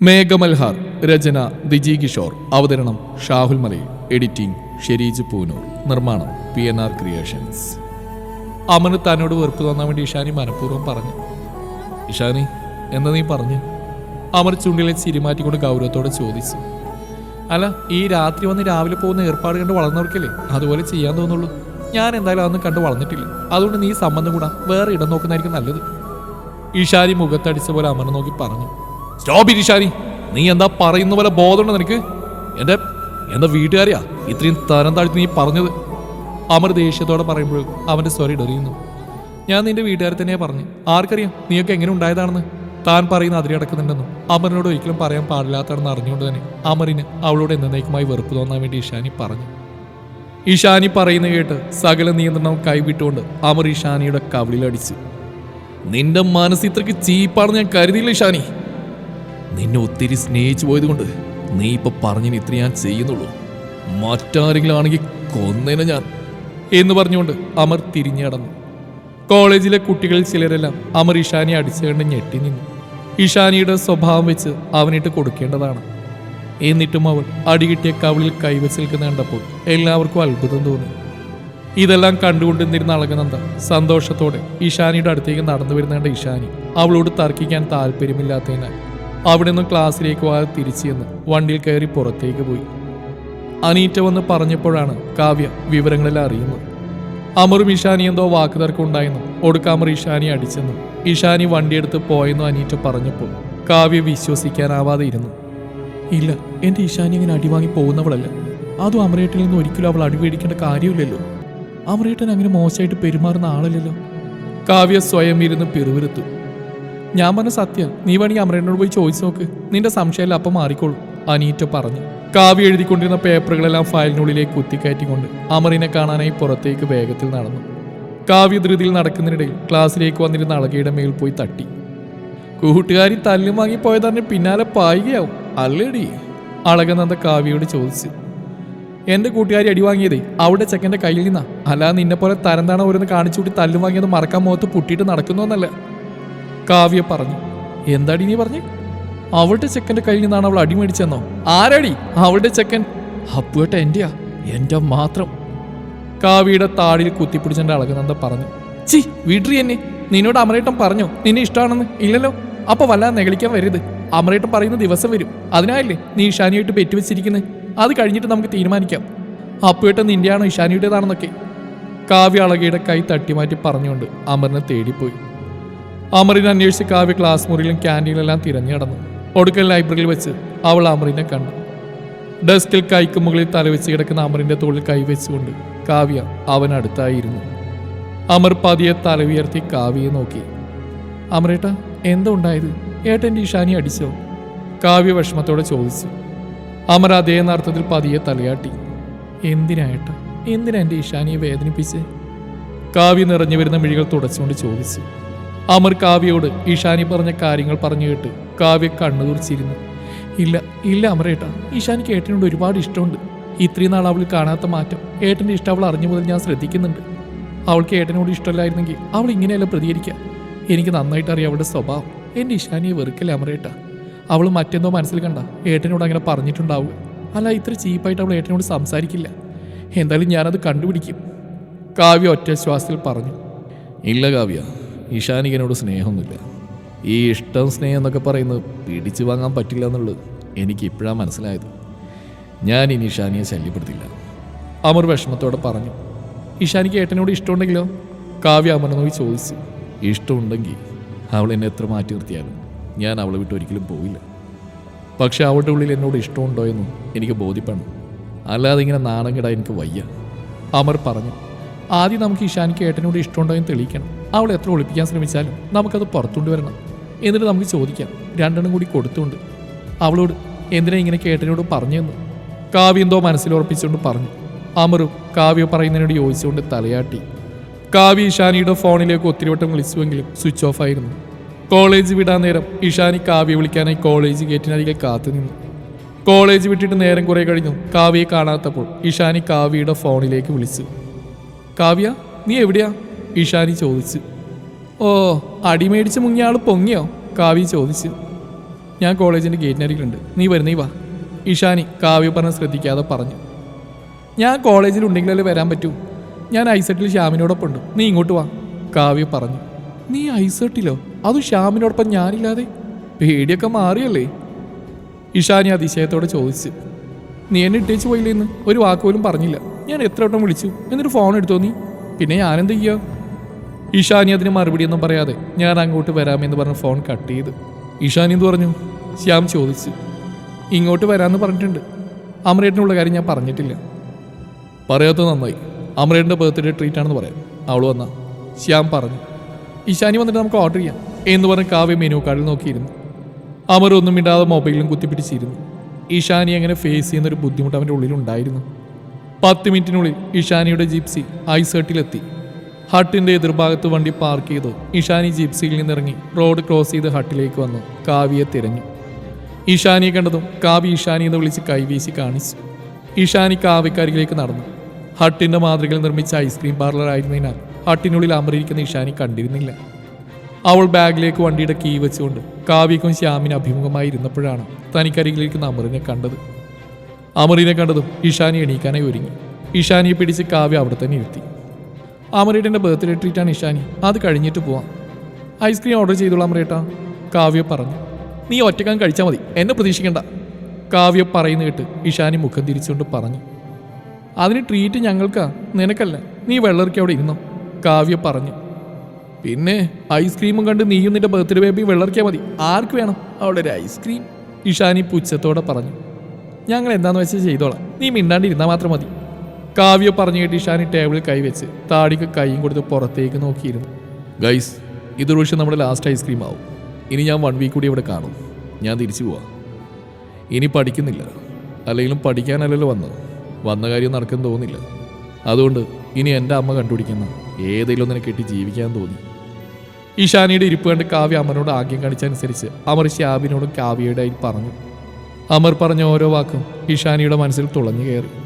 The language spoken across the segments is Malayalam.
മേഘമൽഹാർ രചന ദിജി കിഷോർ അവതരണം ഷാഹുൽ മലയിൽ എഡിറ്റിംഗ് ഷെരീജ് പൂനൂർ നിർമ്മാണം പി എൻ ആർ ക്രിയേഷൻസ്. അമന് തന്നോട് വെറുപ്പ് തോന്നാൻ വേണ്ടി ഇഷാനി മനഃപൂർവം പറഞ്ഞു. ഇഷാനി എന്താ നീ പറഞ്ഞു? അമർ ചുണ്ടിലെ ചിരിമാറ്റിക്കൊണ്ട് ഗൗരവത്തോടെ ചോദിച്ചു. അല്ല ഈ രാത്രി വന്ന് രാവിലെ പോകുന്ന ഏർപ്പാട് കണ്ട് വളർന്നവർക്കല്ലേ? അതുപോലെ ചെയ്യാൻ തോന്നുള്ളൂ. ഞാൻ എന്തായാലും അതൊന്നും കണ്ട് വളർന്നിട്ടില്ല. അതുകൊണ്ട് നീ സംബന്ധം കൂടാ. വേറെ ഇടം നോക്കുന്നതായിരിക്കും നല്ലത്. ഇഷാനി മുഖത്തടിച്ച പോലെ അമർ നോക്കി പറഞ്ഞു. സ്റ്റോപ്പ് ഇരിഷാനി നീ എന്താ പറയുന്ന പോലെ ബോധമുണ്ടോ നിനക്ക്? എന്റെ എന്റെ വീട്ടുകാരെയാ ഇത്രയും തരം താഴ്ത്തി നീ പറഞ്ഞത്. അമർ ദേഷ്യത്തോടെ പറയുമ്പോൾ അവന്റെ സ്വരി ഇടറിയുന്നു. ഞാൻ നിന്റെ വീട്ടുകാരെ തന്നെയാ പറഞ്ഞു. ആർക്കറിയാം നീയൊക്കെ എങ്ങനെ ഉണ്ടായതാണെന്ന്. താൻ പറയുന്ന അതിരി അടക്കുന്നുണ്ടെന്നും അമറിനോട് ഒരിക്കലും പറയാൻ പാടില്ലാത്തതാണെന്ന് അറിഞ്ഞുകൊണ്ട് തന്നെ അമറിന് അവളോട് എന്നേക്കുമായി വെറുപ്പ് തോന്നാൻ വേണ്ടി ഇഷാനി പറഞ്ഞു. ഇഷാനി പറയുന്ന കേട്ട് സകല നിയന്ത്രണവും കൈവിട്ടുകൊണ്ട് അമർ ഇഷാനിയുടെ കവിളിലടിച്ചു നിന്റെ മനസ്സ് ഇത്രയ്ക്ക് ചീപ്പാണെന്ന് ഞാൻ കരുതിയില്ല ഇഷാനി. നിന്നെ ഒത്തിരി സ്നേഹിച്ചു പോയതുകൊണ്ട് നീ ഇപ്പൊ പറഞ്ഞു ഇത്ര ഞാൻ ചെയ്യുന്നുള്ളൂ. മറ്റാരെങ്കിലും ആണെങ്കിൽ കൊന്നേനെ ഞാൻ എന്ന് പറഞ്ഞുകൊണ്ട് അമർ തിരിഞ്ഞടന്നു കോളേജിലെ കുട്ടികളിൽ ചിലരെല്ലാം അമർ ഇഷാനി അടിച്ചുകൊണ്ട് ഞെട്ടി നിന്നു. ഇഷാനിയുടെ സ്വഭാവം വെച്ച് അവനിട്ട് കൊടുക്കേണ്ടതാണ്. എന്നിട്ടും അവൾ അടികിട്ടിയ കവിളിൽ കൈവച്ച് നിൽക്കുന്ന കണ്ടപ്പോൾ എല്ലാവർക്കും അത്ഭുതം തോന്നി. ഇതെല്ലാം കണ്ടുകൊണ്ടിരുന്നിരുന്ന അളകനന്ദ സന്തോഷത്തോടെ ഇഷാനിയുടെ അടുത്തേക്ക് നടന്നു വരുന്നേണ്ട ഇഷാനി അവളോട് തർക്കിക്കാൻ താല്പര്യമില്ലാത്തതിനാൽ അവിടെ നിന്ന് ക്ലാസ്സിലേക്ക് പോകാതെ തിരിച്ചു ചെന്ന് വണ്ടിയിൽ കയറി പുറത്തേക്ക് പോയി. അനീറ്റ വന്ന് പറഞ്ഞപ്പോഴാണ് കാവ്യ വിവരങ്ങളെല്ലാം അറിയുന്നത്. അമറും ഇഷാനി എന്തോ വാക്കുതർക്കം ഉണ്ടായെന്നും ഒടുക്കാമർ ഇഷാനി അടിച്ചെന്നും ഇഷാനി വണ്ടിയെടുത്ത് പോയെന്നും അനീറ്റ പറഞ്ഞപ്പോൾ കാവ്യ വിശ്വസിക്കാനാവാതെ ഇരുന്നു. ഇല്ല എന്റെ ഇഷാനി ഇങ്ങനെ അടിവാങ്ങി പോകുന്നവളല്ല. അതും അമരേട്ടിൽ നിന്ന് ഒരിക്കലും അവൾ അടിപേടിക്കേണ്ട കാര്യമില്ലല്ലോ. അമരേട്ടൻ അങ്ങനെ മോശമായിട്ട് പെരുമാറുന്ന ആളല്ലല്ലോ. കാവ്യ സ്വയം ഇരുന്ന് പിറുവിരുത്തു ഞാൻ പറഞ്ഞ സത്യം. നീ വേണമെങ്കിൽ അമരനോട് പോയി ചോദിച്ചു നോക്ക്. നിന്റെ സംശയമല്ല അപ്പം മാറിക്കോളും അനീറ്റ പറഞ്ഞു. കാവ്യ എഴുതിക്കൊണ്ടിരുന്ന പേപ്പറുകളെല്ലാം ഫയലിനുള്ളിലേക്ക് കുത്തിക്കയറ്റിക്കൊണ്ട് അമറിനെ കാണാനായി പുറത്തേക്ക് വേഗത്തിൽ നടന്നു. കാവ്യ ധൃതിയിൽ നടക്കുന്നതിനിടയിൽ ക്ലാസ്സിലേക്ക് വന്നിരുന്ന അളകയുടെ മേൽ പോയി തട്ടി. കൂട്ടുകാരി തല്ലു വാങ്ങി പോയതറിഞ്ഞ് പിന്നാലെ പായുകയാവും. അല്ലേടി അളകനന്ദ കാവ്യയോട് ചോദിച്ചു. എന്റെ കൂട്ടുകാരി അടി വാങ്ങിയതേ അവിടെ ചെക്കന്റെ കയ്യിൽ നിന്നാ. അല്ലാതെ നിന്നെ പോലെ തരം തരന്താണ് ഓരോന്ന് കാണിച്ചു കൂട്ടി തല്ലു വാങ്ങിയത് മറക്കാൻ മുഖത്ത് പുട്ടിയിട്ട് നടക്കുന്നൊന്നല്ല. കാവ്യ പറഞ്ഞു എന്താടി നീ പറഞ്ഞു? അവളുടെ ചെക്കന്റെ കയ്യിൽ നിന്നാണ് അവൾ അടിമേടിച്ചെന്നോ ആരടി? അവളുടെ ചെക്കൻ അപ്പുവേട്ട എന്റെയാ എന്റെ മാത്രം. കാവ്യയുടെ താടിയിൽ കുത്തിപ്പിടിച്ചെന്റെ അളകനന്ദ പറഞ്ഞു ചി വിഡ്രി എന്നെ. നിന്നോട് അമരേട്ടൻ പറഞ്ഞു നിന്നെ ഇഷ്ടമാണെന്ന് ഇല്ലല്ലോ. അപ്പൊ വല്ലാതെ നെകളിക്കാൻ വരരുത്. അമരേട്ടൻ പറയുന്ന ദിവസം വരും. അതിനായല്ലേ നീ ഇഷാനിയായിട്ട് പെറ്റുവെച്ചിരിക്കുന്നത് അത് കഴിഞ്ഞിട്ട് നമുക്ക് തീരുമാനിക്കാം. അപ്പുവേട്ടൻ നിന്റെയാണോ ഇഷാനിയുടേതാണെന്നൊക്കെ. കാവ്യ അളകയുടെ കൈ തട്ടിമാറ്റി പറഞ്ഞുകൊണ്ട് അമറിനെ തേടിപ്പോയി. അമറിനെ അന്വേഷിച്ച് കാവ്യ ക്ലാസ് മുറിയിലും ക്യാന്റീനിലെല്ലാം തിരഞ്ഞു കടന്നു ഒടുക്കൽ ലൈബ്രറിയിൽ വെച്ച് അവൾ അമറിനെ കണ്ടു. ഡെസ്കിൽ കൈക്ക് മുകളിൽ തലവെച്ച് കിടക്കുന്ന അമറിന്റെ തോളിൽ കൈവച്ചുകൊണ്ട് കാവ്യ അവനടുത്തായിരുന്നു അമർ പതിയെ തല ഉയർത്തി കാവ്യയെ നോക്കി. അമരേട്ട എന്താ ഉണ്ടായത്? ഏട്ടന്റെ ഇഷാനി അടിച്ചോ? കാവ്യ വിഷമത്തോടെ ചോദിച്ചു. അമർ അതേ നർത്ഥത്തിൽ പതിയെ തലയാട്ടി. എന്തിനാ ഏട്ട? എന്തിനാ എന്റെ ഇഷാനിയെ വേദനിപ്പിച്ച്? കാവ്യ നിറഞ്ഞു വരുന്ന മിഴികൾ തുടച്ചുകൊണ്ട് ചോദിച്ചു. അമർ കാവ്യയോട് ഈശാനി പറഞ്ഞ കാര്യങ്ങൾ പറഞ്ഞു കേട്ട് കാവ്യ കണ്ണുതുറിച്ചിരുന്നു ഇല്ല ഇല്ല അമരേട്ട ഈശാനിക്ക് ഏട്ടനോട് ഒരുപാട് ഇഷ്ടമുണ്ട്. ഇത്രയും നാൾ അവൾ കാണാത്ത മാറ്റം ഏട്ടന്റെ ഇഷ്ടം അവൾ അറിഞ്ഞു മുതൽ ഞാൻ ശ്രദ്ധിക്കുന്നുണ്ട്. അവൾക്ക് ഏട്ടനോട് ഇഷ്ടമല്ലായിരുന്നെങ്കിൽ അവൾ ഇങ്ങനെയല്ല പ്രതികരിക്കുക. എനിക്ക് നന്നായിട്ട് അറിയാം അവളുടെ സ്വഭാവം. എന്റെ ഈശാനിയെ വെറുക്കല്ലേ അമരേട്ട? അവൾ മറ്റെന്തോ മനസ്സിൽ കണ്ട ഏട്ടനോട് അങ്ങനെ പറഞ്ഞിട്ടുണ്ടാവുക. അല്ല ഇത്ര ചീപ്പായിട്ട് അവൾ ഏട്ടനോട് സംസാരിക്കില്ല. എന്തായാലും ഞാനത് കണ്ടുപിടിക്കും. കാവ്യ ഒറ്റ ശ്വാസത്തിൽ പറഞ്ഞു. ഇല്ല കാവ്യ ഇഷാനികനോട് സ്നേഹമൊന്നുമില്ല. ഈ ഇഷ്ടം സ്നേഹം എന്നൊക്കെ പറയുന്നത് പിടിച്ചു വാങ്ങാൻ പറ്റില്ല എന്നുള്ളത് എനിക്ക് ഇപ്പോഴാണ് മനസ്സിലായത്. ഞാൻ ഇനി ഇഷാനിയെ ശല്യപ്പെടുത്തില്ല. അമർ വിഷമത്തോടെ പറഞ്ഞു ഇഷാനിക്ക് ഏട്ടനോട് ഇഷ്ടമുണ്ടെങ്കിലോ? കാവ്യ അമറിനെ നോക്കി ചോദിച്ചു ഇഷ്ടമുണ്ടെങ്കിൽ അവൾ എന്നെ എത്ര മാറ്റി നിർത്തിയാലും ഞാൻ അവളെ വിട്ട് ഒരിക്കലും പോവില്ല. പക്ഷെ അവളുടെ ഉള്ളിൽ എന്നോട് ഇഷ്ടമുണ്ടോ എന്നും എനിക്ക് ബോധ്യപ്പെടണം. അല്ലാതെ ഇങ്ങനെ നാണം കിടാൻ എനിക്ക് വയ്യ. അമർ പറഞ്ഞു ആദ്യം നമുക്ക് ഇഷാനിക്ക് ഏട്ടനോട് ഇഷ്ടമുണ്ടോ എന്ന് തെളിയിക്കണം. അവൾ എത്ര ഒളിപ്പിക്കാൻ ശ്രമിച്ചാലും നമുക്കത് പുറത്തുകൊണ്ട് വരണം. എന്നിട്ട് നമുക്ക് ചോദിക്കാം. രണ്ടെണ്ണം കൂടി കൊടുത്തുകൊണ്ട്. അവളോട് എന്തിനാ ഇങ്ങനെ കേട്ടനോട് പറഞ്ഞെന്ന്? കാവ്യ എന്തോ മനസ്സിലുറപ്പിച്ചുകൊണ്ട് പറഞ്ഞു. അമറും കാവ്യ പറയുന്നതിനോട് യോജിച്ചുകൊണ്ട് തലയാട്ടി. കാവ്യ ഇഷാനിയുടെ ഫോണിലേക്ക് ഒത്തിരി വട്ടം വിളിച്ചുവെങ്കിലും സ്വിച്ച് ഓഫ് ആയിരുന്നു. കോളേജ് വിടാൻ നേരം ഇഷാനി കാവ്യ വിളിക്കാനായി കോളേജ് ഗേറ്റിനരികെ കാത്തുനിന്നു കോളേജ് വിട്ടിട്ട് നേരം കുറെ കഴിഞ്ഞു. കാവ്യയെ കാണാത്തപ്പോൾ ഇഷാനി കാവ്യയുടെ ഫോണിലേക്ക് വിളിച്ചു. കാവ്യ നീ എവിടെയാ? ഇഷാനി ചോദിച്ചു. ഓ അടിമേടിച്ച് മുങ്ങിയ ആൾ പൊങ്ങിയോ? കാവ്യ ചോദിച്ചു. ഞാൻ കോളേജിന്റെ ഗേറ്റിനരികിലുണ്ട്. നീ വരുന്നേ വാ. ഇഷാനി കാവ്യ പറഞ്ഞ് ശ്രദ്ധിക്കാതെ പറഞ്ഞു. ഞാൻ കോളേജിൽ ഉണ്ടെങ്കിലല്ലേ വരാൻ പറ്റൂ. ഞാൻ ഐസെട്ടിൽ ശ്യാമിനോടൊപ്പം ഉണ്ട്. നീ ഇങ്ങോട്ട് വാ. കാവ്യ പറഞ്ഞു. നീ ഐസെട്ടിലോ? അത് ശ്യാമിനോടൊപ്പം ഞാനില്ലാതെ? പേടിയൊക്കെ മാറിയല്ലേ? ഇഷാനി അതിശയത്തോടെ ചോദിച്ചു. നീ എന്നെ ഇട്ടേച്ച് പോയില്ലേ ഇന്ന് ഒരു വാക്കുപോലും പറഞ്ഞില്ല. ഞാൻ എത്ര വട്ടം വിളിച്ചു? എന്നിട്ട് ഫോൺ എടുത്തോ നീ? പിന്നെ ഞാനെന്ത് ചെയ്യാ? ഇഷാനി അതിന് മറുപടിയൊന്നും പറയാതെ ഞാൻ അങ്ങോട്ട് വരാമെന്ന് പറഞ്ഞ് ഫോൺ കട്ട് ചെയ്തു. ഇഷാനി എന്ന് പറഞ്ഞു? ശ്യാം ചോദിച്ചു. ഇങ്ങോട്ട് വരാമെന്ന് പറഞ്ഞിട്ടുണ്ട്. അമരേട്ടനുള്ള കാര്യം ഞാൻ പറഞ്ഞിട്ടില്ല. പറയാത്തത് നന്നായി. അമരേട്ടന്റെ ബർത്ത്ഡേ ട്രീറ്റ് ആണെന്ന് പറയാം. അവൾ വന്ന. ശ്യാം പറഞ്ഞു. ഇഷാനി വന്നിട്ട് നമുക്ക് ഓർഡർ ചെയ്യാം എന്ന് പറഞ്ഞ് കാവ്യ മെനു കാർഡിൽ നോക്കിയിരുന്നു. അമർ ഒന്നും മിണ്ടാതെ മൊബൈലിലും കുത്തിപ്പിടിച്ചിരുന്നു. ഇഷാനി അങ്ങനെ ഫേസ് ചെയ്യുന്നൊരു ബുദ്ധിമുട്ട് അവന്റെ ഉള്ളിലുണ്ടായിരുന്നു. പത്ത് മിനിറ്റിനുള്ളിൽ ഇഷാനിയുടെ ജിപ്സി ഐസേട്ടിലെത്തി. ഹട്ടിന്റെ എതിർഭാഗത്ത് വണ്ടി പാർക്ക് ചെയ്തു. ഇഷാനി ജിപ്സിയിൽ നിന്നിറങ്ങി റോഡ് ക്രോസ് ചെയ്ത് ഹട്ടിലേക്ക് വന്നു. കാവ്യയെ തിരഞ്ഞു. ഇഷാനിയെ കണ്ടതും കാവ്യ ഇഷാനി എന്ന് വിളിച്ച് കൈവീശി കാണിച്ചു. ഇഷാനി കാവ്യക്കരികിലേക്ക് നടന്നു. ഹട്ടിന്റെ മാതൃകയിൽ നിർമ്മിച്ച ഐസ്ക്രീം പാർലർ ആയിരുന്നതിനാൽ ഹട്ടിനുള്ളിൽ അമറിയിരിക്കുന്ന ഇഷാനി കണ്ടിരുന്നില്ല. അവൾ ബാഗിലേക്ക് വണ്ടിയുടെ കീ വെച്ചുകൊണ്ട് കാവ്യക്കും ശ്യാമിന് അഭിമുഖമായി ഇരുന്നപ്പോഴാണ് തനിക്കരികിലിരിക്കുന്ന അമറിനെ കണ്ടത്. അമറിനെ കണ്ടതും ഇഷാനി എണീക്കാനായി ഒരുങ്ങി. ഇഷാനിയെ പിടിച്ച് കാവ്യ അവിടെ തന്നെ ഇരുത്തി. അമരേട്ടന്റെ ബർത്ത്ഡേ ട്രീറ്റാണ് ഇഷാനി. അത് കഴിഞ്ഞിട്ട് പോവാം. ഐസ്ക്രീം ഓർഡർ ചെയ്തോളാം അമരേട്ടാ. കാവ്യ പറഞ്ഞു. നീ ഒറ്റക്കാൻ കഴിച്ചാൽ മതി. എന്നെ പ്രതീക്ഷിക്കണ്ട. കാവ്യ പറയുന്ന കേട്ട് ഇഷാനി മുഖം തിരിച്ചുകൊണ്ട് പറഞ്ഞു. അതിന് ട്രീറ്റ് ഞങ്ങൾക്കാ? നിനക്കല്ല. നീ വെള്ളറിക്ക് അവിടെ ഇരുന്നോ? കാവ്യ പറഞ്ഞു. പിന്നെ ഐസ്ക്രീമും കണ്ട് നീയും നിന്റെ ബർത്ത്ഡേ ബേബി വെള്ളറിക്കാൽ മതി. ആർക്ക് വേണം? അവിടെ ഒരു ഐസ്ക്രീം ഇഷാനി പുച്ഛത്തോടെ പറഞ്ഞു. ഞങ്ങൾ എന്താണെന്ന് വെച്ചാൽ ചെയ്തോളാം. നീ മിണ്ടാണ്ടിരുന്നാൽ മാത്രം മതി. കാവ്യ പറഞ്ഞു കേട്ട് ഇഷാനി ടേബിളിൽ കൈവച്ച് താടിക്ക് കൈയും കൊടുത്ത് പുറത്തേക്ക് നോക്കിയിരുന്നു. ഗൈസ് ഇത് പക്ഷേ നമ്മുടെ ലാസ്റ്റ് ഐസ്ക്രീം ആവും. ഇനി ഞാൻ വൺ വീക്ക് കൂടി ഇവിടെ കാണും. ഞാൻ തിരിച്ചു പോവാം. ഇനി പഠിക്കുന്നില്ല. അല്ലെങ്കിലും പഠിക്കാനല്ലല്ലോ വന്നത്. വന്ന കാര്യം നടക്കാൻ തോന്നില്ല അതുകൊണ്ട് ഇനി എന്റെ അമ്മ കണ്ടുപിടിക്കുന്ന ഏതെങ്കിലും ഒന്നിനെ കെട്ടി ജീവിക്കാൻ തോന്നി. ഇഷാനിയുടെ ഇരിപ്പ് കണ്ട് കാവ്യ അമ്മനോട് ആഗ്യം കാണിച്ചനുസരിച്ച് അമർ ശ്യാബിനോടും കാവ്യയുടെ പറഞ്ഞു. അമർ പറഞ്ഞ ഓരോ വാക്കും ഇഷാനിയുടെ മനസ്സിൽ തുളഞ്ഞു കയറി.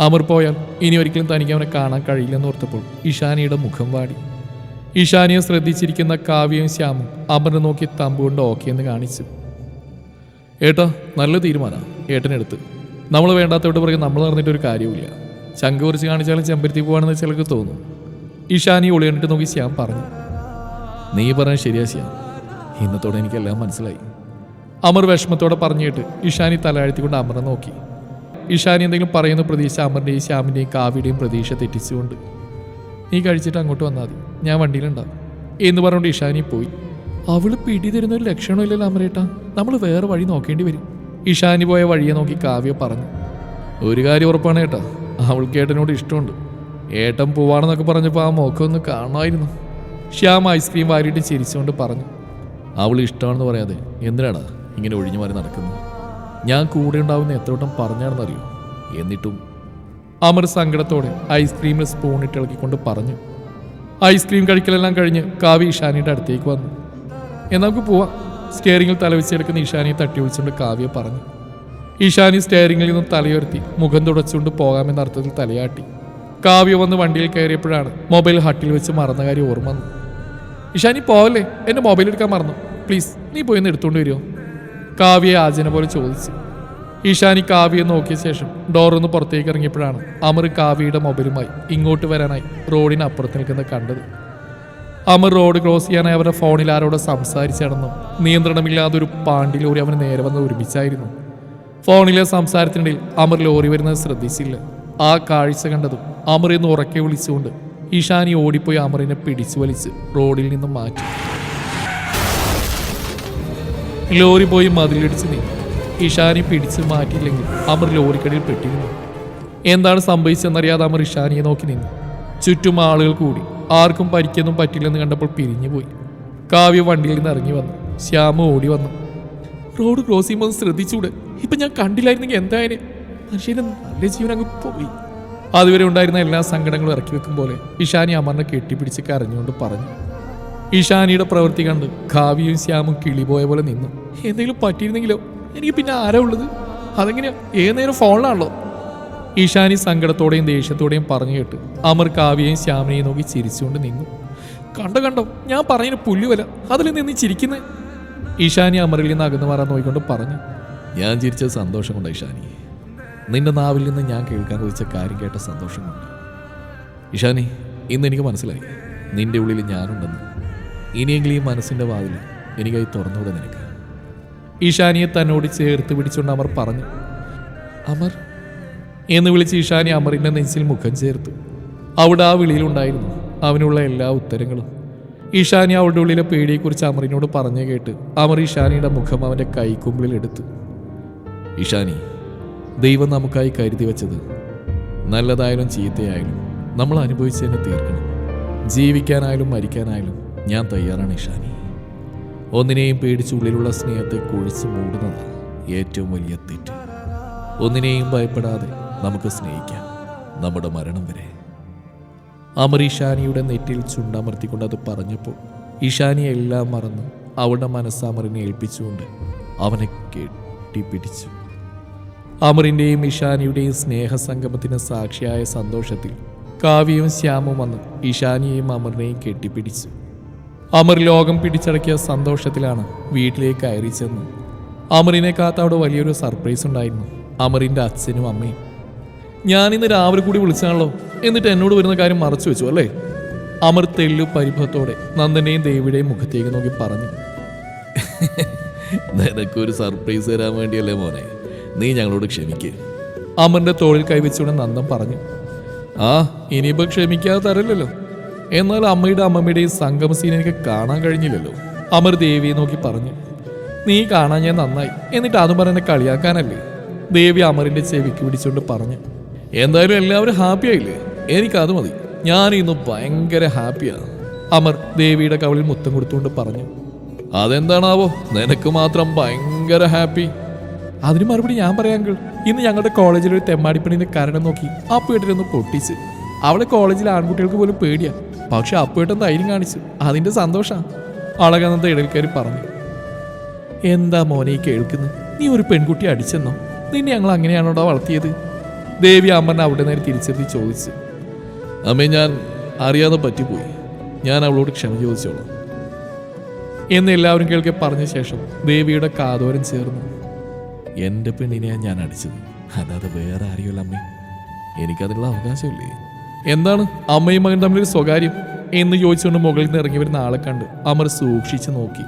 അമർ പോയാൽ ഇനി ഒരിക്കലും തനിക്ക് അവനെ കാണാൻ കഴിയില്ലെന്ന് ഓർത്തപ്പോൾ ഇഷാനിയുടെ മുഖം വാടി. ഇഷാനിയെ ശ്രദ്ധിച്ചിരിക്കുന്ന കാവ്യയും ശ്യാമും അമറിനെ നോക്കി തമ്പുകൊണ്ട് ഓക്കെ എന്ന് കാണിച്ചു. ഏട്ടാ നല്ല തീരുമാനമാണ് ഏട്ടനെടുത്ത് നമ്മൾ വേണ്ടാത്തവട്ട് പുറകെ നമ്മൾ നടന്നിട്ട് ഒരു കാര്യവുമില്ല. ചങ്ക് കുറിച്ച് കാണിച്ചാലും ചെമ്പരത്തി പോവാണെന്ന് ചിലർക്ക് തോന്നും. ഇഷാനി ഒളി കണ്ടിട്ട് നോക്കി ശ്യാം പറഞ്ഞു. നീ പറഞ്ഞ ശരിയാ ശ്യാം. ഇന്നത്തോടെ എനിക്കെല്ലാം മനസ്സിലായി. അമർ വിഷമത്തോടെ പറഞ്ഞിട്ട് ഇഷാനി തലയാഴ്ത്തിക്കൊണ്ട് അമറിനെ നോക്കി. ഇഷാനി എന്തെങ്കിലും പറയുന്ന പ്രതീക്ഷ അമറിന്റെയും ശ്യാമിന്റെയും കാവ്യയുടെയും പ്രതീക്ഷ തെറ്റിച്ചുകൊണ്ട് നീ കഴിച്ചിട്ട് അങ്ങോട്ട് വന്നാൽ മതി. ഞാൻ വണ്ടിയിലുണ്ടാവും എന്ന് പറഞ്ഞുകൊണ്ട് ഇഷാനി പോയി. അവൾ പിടി തരുന്ന ഒരു ലക്ഷണമില്ലല്ലോ അമരേട്ടാ. നമ്മൾ വേറെ വഴി നോക്കേണ്ടി വരും. ഇഷാനി പോയ വഴിയെ നോക്കി കാവ്യ പറഞ്ഞു ഒരു കാര്യം ഉറപ്പാണ് ഏട്ടാ. അവൾക്ക് ഏട്ടനോട് ഇഷ്ടമുണ്ട്. ഏട്ടൻ പോവാണെന്നൊക്കെ പറഞ്ഞപ്പോൾ ആ മുഖം ഒന്ന് കാണുമായിരുന്നു. ശ്യാം ഐസ്ക്രീം വാരിയിട്ട് ചിരിച്ചുകൊണ്ട് പറഞ്ഞു അവൾ ഇഷ്ടമാണെന്ന് പറയാതെ എന്തിനാടാ ഇങ്ങനെ ഒഴിഞ്ഞു മാറി നടക്കുന്നത്? ഞാൻ കൂടെ ഉണ്ടാവുന്ന എത്രവട്ടം പറഞ്ഞാണെന്നറിയോ? എന്നിട്ടും അമർ സങ്കടത്തോടെ ഐസ്ക്രീമിൽ സ്പൂൺ ഇട്ട് ഇളക്കിക്കൊണ്ട് പറഞ്ഞു. ഐസ്ക്രീം കഴിക്കലെല്ലാം കഴിഞ്ഞ് കാവി ഇഷാനിയുടെ അടുത്തേക്ക് വന്നു. എന്നാൽ നമുക്ക് പോവാം. സ്റ്റെയറിംഗിൽ തലവെച്ചെടുക്കുന്ന ഇഷാനിയെ തട്ടി വിളിച്ചുകൊണ്ട് കാവ്യ പറഞ്ഞു. ഇഷാനി സ്റ്റെയറിംഗിൽ നിന്നും തലയുയർത്തി മുഖം തുടച്ചുകൊണ്ട് പോകാമെന്ന അർത്ഥത്തിൽ തലയാട്ടി. കാവ്യ വന്ന് വണ്ടിയിൽ കയറിയപ്പോഴാണ് മൊബൈൽ ഹട്ടിൽ വെച്ച് മറന്ന കാര്യം ഓർമ്മ വന്നു ഇഷാനി പോവല്ലേ? എന്റെ മൊബൈൽ എടുക്കാൻ മറന്നു. പ്ലീസ് നീ പോയി ഒന്ന് എടുത്തുകൊണ്ട് വരുമോ കാവ്യയെ ആചന പോലെ ചോദിച്ചു. ഈശാനി കാവ്യെ നോക്കിയ ശേഷം ഡോറൊന്ന് പുറത്തേക്ക് ഇറങ്ങിയപ്പോഴാണ് അമർ കാവ്യയുടെ മൊബൈലുമായി ഇങ്ങോട്ട് വരാനായി റോഡിന് അപ്പുറത്ത് നിൽക്കുന്നത് കണ്ടത്. അമർ റോഡ് ക്രോസ് ചെയ്യാനായി അവരുടെ ഫോണിൽ ആരോട് സംസാരിച്ചാണെന്നും നിയന്ത്രണമില്ലാതെ ഒരു പാണ്ടി ലോറി അവന് നേരെ വന്ന് ഒരുമിച്ചായിരുന്നു. ഫോണിലെ സംസാരത്തിനിടയിൽ അമർ ലോറി വരുന്നത് ശ്രദ്ധിച്ചില്ല. ആ കാഴ്ച കണ്ടതും അമർ എന്ന് ഉറക്കെ വിളിച്ചുകൊണ്ട് ഈശാനി ഓടിപ്പോയി അമറിനെ പിടിച്ചു വലിച്ച് റോഡിൽ നിന്നും മാറ്റി. ലോറി പോയി മതിലിടിച്ച് നീ. ഇഷാനി പിടിച്ച് മാറ്റിയില്ലെങ്കിൽ അമർ ലോറിക്കടിയിൽ പെട്ടിരുന്നു. എന്താണ് സംഭവിച്ചതെന്നറിയാതെ അമർ ഇഷാനിയെ നോക്കി നിന്നു. ചുറ്റും ആളുകൾ കൂടി. ആർക്കും പരിക്കൊന്നും പറ്റില്ലെന്ന് കണ്ടപ്പോൾ പിരിഞ്ഞുപോയി കാവ്യ വണ്ടിയിൽ നിന്ന് ഇറങ്ങി വന്നു. ശ്യാമ ഓടി വന്നു. റോഡ് ക്രോസ് ചെയ്യുമ്പോൾ ശ്രദ്ധിച്ചുകൂടെ ഇപ്പൊ ഞാൻ കണ്ടില്ലായിരുന്നെങ്കിൽ എന്തായാലും മനുഷ്യന് നല്ല ജീവൻ അങ്ങ് പോയി. അതുവരെ ഉണ്ടായിരുന്ന എല്ലാ സങ്കടങ്ങളും ഇറക്കി വെക്കും പോലെ ഇഷാനി അമറിനെ കെട്ടിപ്പിടിച്ച് കരഞ്ഞുകൊണ്ട് പറഞ്ഞു. ഇഷാനിയുടെ പ്രവൃത്തി കണ്ട് കാവ്യയും ശ്യാമും കിളിപോയ പോലെ നിന്നു. എന്തെങ്കിലും പറ്റിയിരുന്നെങ്കിലോ? എനിക്ക് പിന്നെ ആരാ ഉള്ളത്? അതെങ്ങനെയാ ഏത് നേരം ഫോണിലാണല്ലോ? ഈശാനി സങ്കടത്തോടെയും ദേഷ്യത്തോടെയും പറഞ്ഞു കേട്ട് അമർ കാവ്യയും ശ്യാമിനെയും നോക്കി ചിരിച്ചുകൊണ്ട് നിന്നു. കണ്ടോ കണ്ടോ? ഞാൻ പറഞ്ഞതിന് പുല്ലുവല അതിൽ നിന്ന് ചിരിക്കുന്നത് ഇഷാനി അമറിൽ നിന്ന് അകന്നു മാറാൻ നോക്കിക്കൊണ്ട് പറഞ്ഞു. ഞാൻ ചിരിച്ച സന്തോഷം കൊണ്ട് ഇഷാനി നിന്റെ നാവിൽ നിന്ന് ഞാൻ കേൾക്കാൻ കൊതിച്ച കാര്യം കേട്ട സന്തോഷം കൊണ്ട് ഇഷാനി ഇന്ന് എനിക്ക് മനസ്സിലായി. നിന്റെ ഉള്ളിൽ ഞാനുണ്ടെന്ന്. ഇനിയെങ്കിലും ഈ മനസ്സിന്റെ വാതിൽ എനിക്കായി തുറന്നുകൂടെ നിനക്ക്? ഈശാനിയെ തന്നോട് ചേർത്ത് പിടിച്ചുകൊണ്ട് അമർ പറഞ്ഞു അമർ എന്ന് വിളിച്ച് ഈശാനി അമറിന്റെ നെഞ്ചിൽ മുഖം ചേർത്തു. അവിടെ ആ വിളിയിലുണ്ടായിരുന്നു അവനുള്ള എല്ലാ ഉത്തരങ്ങളും. ഈശാനി അവളുടെ ഉള്ളിലെ പേടിയെക്കുറിച്ച് അമറിനോട് പറഞ്ഞു കേട്ട് അമർ ഈശാനിയുടെ മുഖം അവന്റെ കൈക്കുമ്പിളിൽ എടുത്തു. ഈശാനി ദൈവം നമുക്കായി കരുതി വെച്ചത് നല്ലതായാലും ചീത്തയായാലും നമ്മൾ അനുഭവിച്ചതിനെ തീർക്കണം. ജീവിക്കാനായാലും മരിക്കാനായാലും ഞാൻ തയ്യാറാണ് ഇഷാനി. ഒന്നിനെയും പേടിച്ച് ഉള്ളിലുള്ള സ്നേഹത്തെ കുഴിച്ച് മൂടുന്നതാണ് ഏറ്റവും വലിയ തെറ്റ്. ഒന്നിനെയും ഭയപ്പെടാതെ നമുക്ക് സ്നേഹിക്കാം. നമ്മുടെ മരണം വരെ. അമർ ഇഷാനിയുടെ നെറ്റിൽ ചുണ്ടമർത്തിക്കൊണ്ട് അത് പറഞ്ഞപ്പോൾ ഇഷാനി എല്ലാം മറന്ന് അവളുടെ മനസ്സ് അമറിനെ ഏൽപ്പിച്ചുകൊണ്ട് അവനെ കെട്ടിപ്പിടിച്ചു. അമറിന്റെയും ഇഷാനിയുടെയും സ്നേഹസംഗമത്തിന് സാക്ഷിയായ സന്തോഷത്തിൽ കാവ്യയും ശ്യാമും വന്ന് ഇഷാനിയെയും അമറിനെയും കെട്ടിപ്പിടിച്ചു. അമർ ലോകം പിടിച്ചടക്കിയ സന്തോഷത്തിലാണ് വീട്ടിലേക്ക് കയറി ചെന്ന് അമറിനെ കാത്ത അവിടെ വലിയൊരു സർപ്രൈസ് ഉണ്ടായിരുന്നു. അമറിന്റെ അച്ഛനും അമ്മയും. ഞാൻ ഇന്ന് രാവിലെ കൂടി വിളിച്ചാണല്ലോ. എന്നിട്ട് എന്നോട് വരുന്ന കാര്യം മറച്ചു വെച്ചു അല്ലേ? അമർ തെല്ലു പരിഭവത്തോടെ നന്ദനെയും ദേവിയുടെയും മുഖത്തേക്ക് നോക്കി പറഞ്ഞു. നിനക്കൊരു സർപ്രൈസ് തരാൻ വേണ്ടിയല്ലേ മോനെ. നീ ഞങ്ങളോട് ക്ഷമിക്ക്. അമറിന്റെ തോളിൽ കൈവച്ചുകൊണ്ട് നന്ദൻ പറഞ്ഞു. ആ ഇനിയിപ്പോ ക്ഷമിക്കാതെ തരല്ലോ എന്നാൽ അമ്മയുടെ അമ്മമ്മയുടെയും സംഗമ സീൻ എനിക്ക് കാണാൻ കഴിഞ്ഞില്ലല്ലോ. അമർ ദേവിയെ നോക്കി പറഞ്ഞു നീ കാണാൻ ഞാൻ നന്നായി. എന്നിട്ട് അതും പറഞ്ഞെ കളിയാക്കാനല്ലേ? ദേവി അമറിന്റെ ചെവിക്ക് പിടിച്ചുകൊണ്ട് പറഞ്ഞു എന്തായാലും എല്ലാവരും ഹാപ്പി ആയില്ലേ? എനിക്കത് മതി. ഞാൻ ഇന്ന് ഭയങ്കര ഹാപ്പിയാണ് അമർ ദേവിയുടെ കവളിൽ മുത്തം കൊടുത്തുകൊണ്ട് പറഞ്ഞു അതെന്താണാവോ? നിനക്ക് മാത്രം ഭയങ്കര ഹാപ്പി അതിന് മറുപടി ഞാൻ പറയാങ്കിൾ ഇന്ന് ഞങ്ങളുടെ കോളേജിൽ ഒരു തെമ്മാടിപ്പണിന്റെ കാരണം നോക്കി ആ അപ്പുവേട്ടനൊന്ന് പൊട്ടിച്ച്. അവളെ കോളേജിലെ ആൺകുട്ടികൾക്ക് പോലും പേടിയാ. പക്ഷെ അപ്പുവേട്ടൻ ധൈര്യം കാണിച്ചു. അതിന്റെ സന്തോഷാ. അളകനന്ദ ഇടയിൽ പറഞ്ഞു. എന്താ മോനെ കേൾക്കുന്നു? നീ ഒരു പെൺകുട്ടി അടിച്ചെന്നോ? നിന്നെ ഞങ്ങൾ അങ്ങനെയാണോടാ വളർത്തിയത്? ദേവി അമ്മനെ അവിടെ നേരെ തിരിച്ചെത്തി ചോദിച്ചു. അമ്മേ ഞാൻ അറിയാതെ പറ്റിപ്പോയി. ഞാൻ അവളോട് ക്ഷമ ചോദിച്ചോളാം. എന്ന് എല്ലാവരും കേൾക്കെ പറഞ്ഞ ശേഷം ദേവിയുടെ കാതോരം ചേർന്നു. എന്റെ പെണ്ണിനെയാണ് ഞാൻ അടിച്ചത്. അതാത് വേറെ ആരെയല്ല അമ്മേ. എനിക്കതിനുള്ള അവകാശമില്ലേ? എന്താണ് അമ്മയും മകൻ തമ്മിലൊരു സ്വകാര്യം? എന്ന് ചോദിച്ചുകൊണ്ട് മുകളിൽ നിന്ന് ഇറങ്ങി വരുന്ന ആളെ കണ്ട് അമർ സൂക്ഷിച്ചു നോക്കി.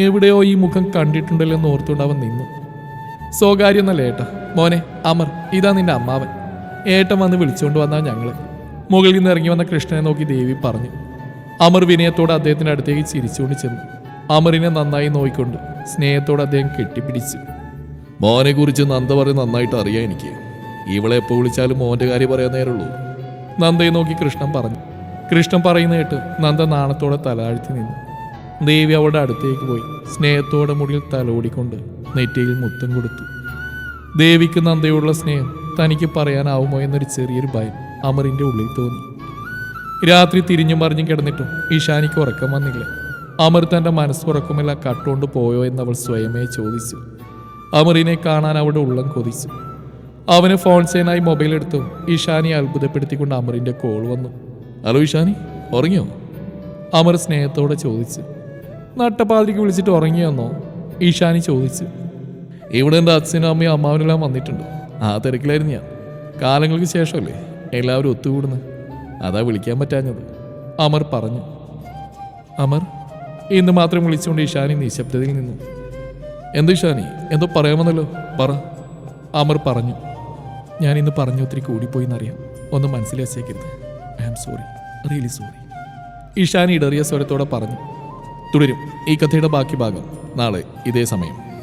എവിടെയോ ഈ മുഖം കണ്ടിട്ടുണ്ടല്ലോ എന്ന് ഓർത്തുകൊണ്ട് അവൻ നിന്നു. സ്വകാര്യം എന്നല്ല ഏട്ട. മോനെ അമർ ഇതാ നിന്റെ അമ്മാവൻ. ഏട്ടൻ വന്ന് വിളിച്ചുകൊണ്ട് വന്നാ ഞങ്ങൾ മുകളിൽ നിന്ന് ഇറങ്ങി വന്ന കൃഷ്ണനെ നോക്കി ദേവി പറഞ്ഞു. അമർ വിനയത്തോടെ അദ്ദേഹത്തിന്റെ അടുത്തേക്ക് ചിരിച്ചുകൊണ്ട് ചെന്നു. അമറിനെ നന്നായി നോയിക്കൊണ്ട് സ്നേഹത്തോടെ അദ്ദേഹം കെട്ടിപ്പിടിച്ചു. മോനെ കുറിച്ച് നന്ദ പറഞ്ഞ് നന്നായിട്ട് അറിയാം എനിക്ക്. ഇവളെ എപ്പോൾ വിളിച്ചാലും മോന്റെ കാര്യം പറയാൻ നേരുള്ളൂ നന്ദയെ നോക്കി കൃഷ്ണൻ പറഞ്ഞു. കൃഷ്ണൻ പറയുന്ന കേട്ട് നന്ദ നാണത്തോടെ തലാഴ്ത്തി നിന്നു. ദേവി അവളുടെ അടുത്തേക്ക് പോയി. സ്നേഹത്തോടെ മുടിയിൽ തലോടിക്കൊണ്ട് നെറ്റിയിൽ മുത്തം കൊടുത്തു. ദേവിക്ക് നന്ദയോടുള്ള സ്നേഹം തനിക്ക് പറയാനാവുമോ എന്നൊരു ചെറിയൊരു ഭയം അമറിന്റെ ഉള്ളിൽ തോന്നി. രാത്രി തിരിഞ്ഞും മറിഞ്ഞും കിടന്നിട്ടും ഈശാനിക്ക് ഉറക്കം വന്നില്ല. അമർ തന്റെ മനസ്സ് ഉറക്കുമല്ല കട്ടുകൊണ്ട് പോയോ എന്നവൾ സ്വയമേ ചോദിച്ചു. അമറിനെ കാണാൻ അവിടെ ഉള്ളം കൊതിച്ചു. അവന് ഫോൺ സേനായി മൊബൈൽ എടുത്തു. ഇഷാനിയെ അത്ഭുതപ്പെടുത്തിക്കൊണ്ട് അമറിന്റെ കോൾ വന്നു. ഹലോ ഈശാനി ഉറങ്ങിയോ? അമർ സ്നേഹത്തോടെ ചോദിച്ചു. നട്ടപ്പാതിരിക്ക് വിളിച്ചിട്ട് ഉറങ്ങിയെന്നോ? ഈശാനി ചോദിച്ചു. ഇവിടെ എന്റെ അച്ഛനും അമ്മയും അമ്മാവനെല്ലാം വന്നിട്ടുണ്ട്. ആ തിരക്കിലായിരുന്നു ഞാൻ. കാലങ്ങൾക്ക് ശേഷമല്ലേ എല്ലാവരും ഒത്തുകൂടുന്നു? അതാ വിളിക്കാൻ പറ്റാഞ്ഞത്. അമർ പറഞ്ഞു. അമർ ഇന്ന് മാത്രം വിളിച്ചുകൊണ്ട് ഇഷാനി നിശബ്ദതയിൽ നിന്നു. എന്ത് ഇഷാനി? എന്തോ പറയാമെന്നല്ലോ. പറ. അമർ പറഞ്ഞു. ഞാൻ ഇന്ന് പറഞ്ഞു ഒത്തിരി കൂടിപ്പോയി എന്നറിയാം ഒന്നും മനസ്സിലാച്ചേക്കരുത് I am sorry really sorry Ishan ഇടറിയ സ്വരത്തോടെ പറഞ്ഞു തുടരും. ഈ കഥയുടെ ബാക്കി ഭാഗം നാളെ ഇതേ സമയം.